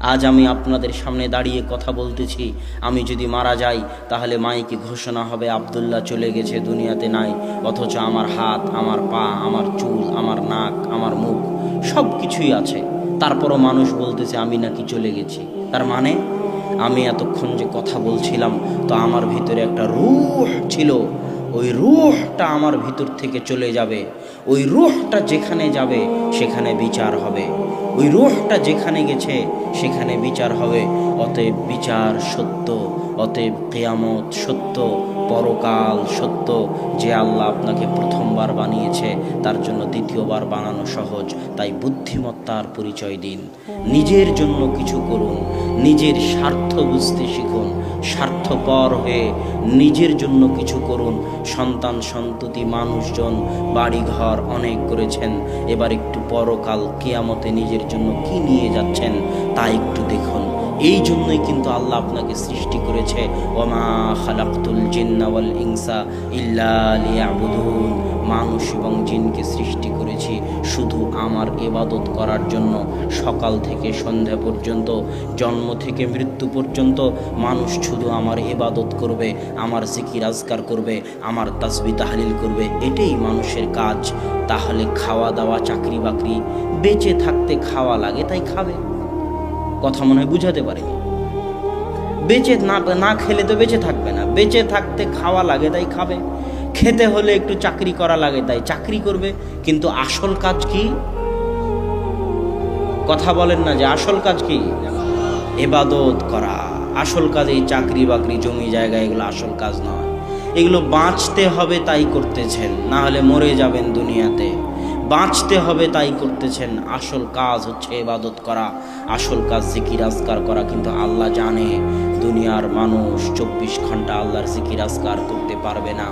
আজ আমি আপনাদের সামনে দাঁড়িয়ে কথা বলতেছি। আমি যদি মারা যাই, তাহলে মাইকে ঘোষণা হবে? আবদুল্লাহ চলে গেছে দুনিয়াতে নাই, অথচ আমার হাত, আমার পা, আমার চুল, আমার নাক, আমার মুখ সব কিছুই আছে। তারপরও মানুষ বলতেছে, আমি নাকি চলে গেছি। তার মানে আমি এতক্ষণ যে কথা বলছিলাম, তো আমার ভিতরে একটা রুহ ছিল। ওই রুহটা আমার ভিতর থেকে চলে যাবে। ওই রুহটা যেখানে যাবে, সেখানে বিচার হবে। ওই রুহটা যেখানে গেছে, সেখানে বিচার হবে। অতএব বিচার সত্য, অতএব কেয়ামত সত্য, পরকাল সত্য। যে আল্লাহ আপনাকে প্রথমবার বানিয়েছে, তার জন্য দ্বিতীয়বার বানানো সহজ। তাই বুদ্ধিমত্তার পরিচয় দিন। নিজের জন্য কিছু করুন। নিজের স্বার্থ বুঝতে শিখুন। স্বার্থপর হয়ে নিজের জন্য কিছু করুন। সন্তান, সন্ততি, মানুষজন, বাড়িঘর অনেক করেছেন। এবার একটু পরকাল, কেয়ামতে নিজের জন্য কি নিয়ে যাচ্ছেন, তা একটু দেখুন। এই জন্যই কিন্তু আল্লাহ আপনাকে সৃষ্টি করেছে, ওমা খালাক্তুল জিন্না ওয়াল ইনসা ইল্লা মানুষ এবং জিনকে সৃষ্টি করেছি শুধু আমার এবাদত করার জন্য। সকাল থেকে সন্ধ্যা পর্যন্ত, জন্ম থেকে মৃত্যু পর্যন্ত মানুষ শুধু আমার এবাদত করবে, আমার জিকির আজকার করবে, আমার তাসবি তাহলিল করবে। এটাই মানুষের কাজ। তাহলে খাওয়া দাওয়া, চাকরি বাকরি, বেঁচে থাকতে খাওয়া লাগে, তাই খাবে। কথা মনে হয় বুঝাতে পারিনি। বেঁচে না না খেলে তো বেঁচে থাকবে না। বেঁচে থাকতে খাওয়া লাগে তাই খাবে। খেতে হলে একটু চাকরি করা লাগে তাই চাকরি করবে। কিন্তু আসল কাজ কি? কথা বলেন না যে আসল কাজ কি? এবাদত করা। আসল কাজ এই চাকরি বাকরি, জমি জায়গা, এগুলো আসল কাজ নয়। এগুলো বাঁচতে হবে তাই করতেছেন। না হলে মরে যাবেন দুনিয়াতে। বাঁচতে হবে তাই করতেছেন। আসল কাজ হচ্ছে এবাদত করা, আসল কাজ জিকির আজকার করা। কিন্তু আল্লাহ জানে, দুনিয়ার মানুষ চব্বিশ ঘণ্টা আল্লাহর জিকির আজকার করতে পারবে না।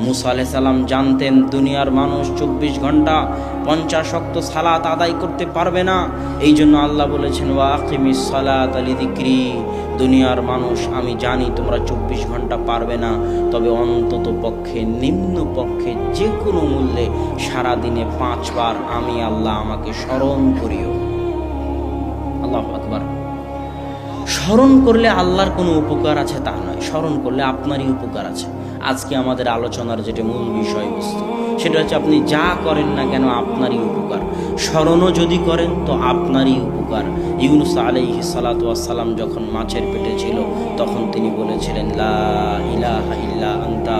মুসা আলাইহিস সালাম জানতেন, দুনিয়ার মানুষ চব্বিশ ঘণ্টা পঞ্চাশ অক্ত সালাত আদায় করতে পারবে না। এই জন্য আল্লাহ বলেছেন ওয়াকিমিস সালাত আলি দিক্রি দুনিয়ার মানুষ, আমি জানি তোমরা চব্বিশ ঘণ্টা পারবে না, তবে অন্তত পক্ষে, নিম্ন পক্ষে যে কোনো মূল্যে সারাদিনে পাঁচবার আমি আল্লাহ আমাকে স্মরণ করিও। আল্লাহ আকবার। স্মরণ করলে আল্লাহর কোনো উপকার আছে তা নয়। স্মরণ করলে আপনারই উপকার আছে। আজকে আমাদের আলোচনার যেটা মূল বিষয়বস্তু, সেটা হচ্ছে আপনি যা করেন না কেন আপনারই উপকার। স্মরণও যদি করেন তো আপনারই উপকার। ইউনুস আলাইহি সালাতাম যখন মাছের পেটে ছিল, তখন তিনি বলেছিলেন, লা ইলাহা ইল্লা আনতা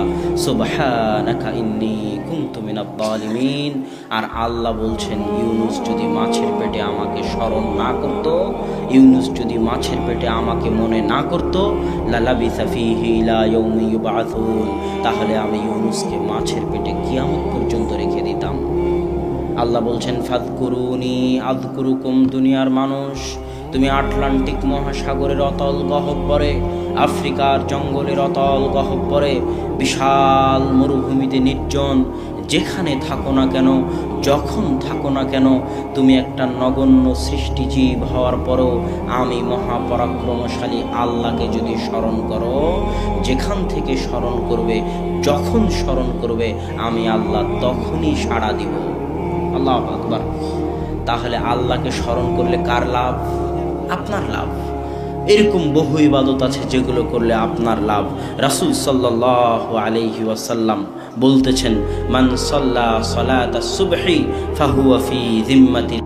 সুবহানাকা ইন্নী কুনতু মিনাজ জালিমিন আর আল্লাহ বলছেন, ইউনুস যদি মাছের পেটে আমাকে স্মরণ না করত, ইউনুস যদি মাছের পেটে আমাকে মনে না করত, লালাবিসা ফিহি ইলা ইয়াউমি ইউবআথুন তাহলে আমি ইউনুসকে মাছের পেটে কিয়ামত পর্যন্ত রেখে দিতাম। আল্লাহ বলছেন ফাদকুরুনি আদকুরুকুম দুনিয়ার মানুষ। তুমি আটলান্টিক মহাসাগরের অতল গহব্বরে, আফ্রিকার জঙ্গলের অতল গহব্বরে, বিশাল মরুভূমিতে নির্জন, যেখানে থাকো না কেন, যখন থাকো না কেন, তুমি একটা নগণ্য সৃষ্টিজীব হওয়ার পরও আমি মহাপরাক্রমশালী আল্লাহকে যদি স্মরণ করো, যেখান থেকে স্মরণ করবে, যখন স্মরণ করবে, আমি আল্লাহ তখনই সাড়া দিব। আল্লাহ আকবার। তাহলে আল্লাহকে স্মরণ করলে কার লাভ? আপনার লাভ। এরকম বহু ইবাদত আছে যেগুলো করলে আপনার লাভ। রাসুল সাল্লাহ আলহি ওয়াসাল্লাম বলতেছেন, মান সাল্লাহ সালাত সুবহি, ফাহুয়া ফি জিম্মাতি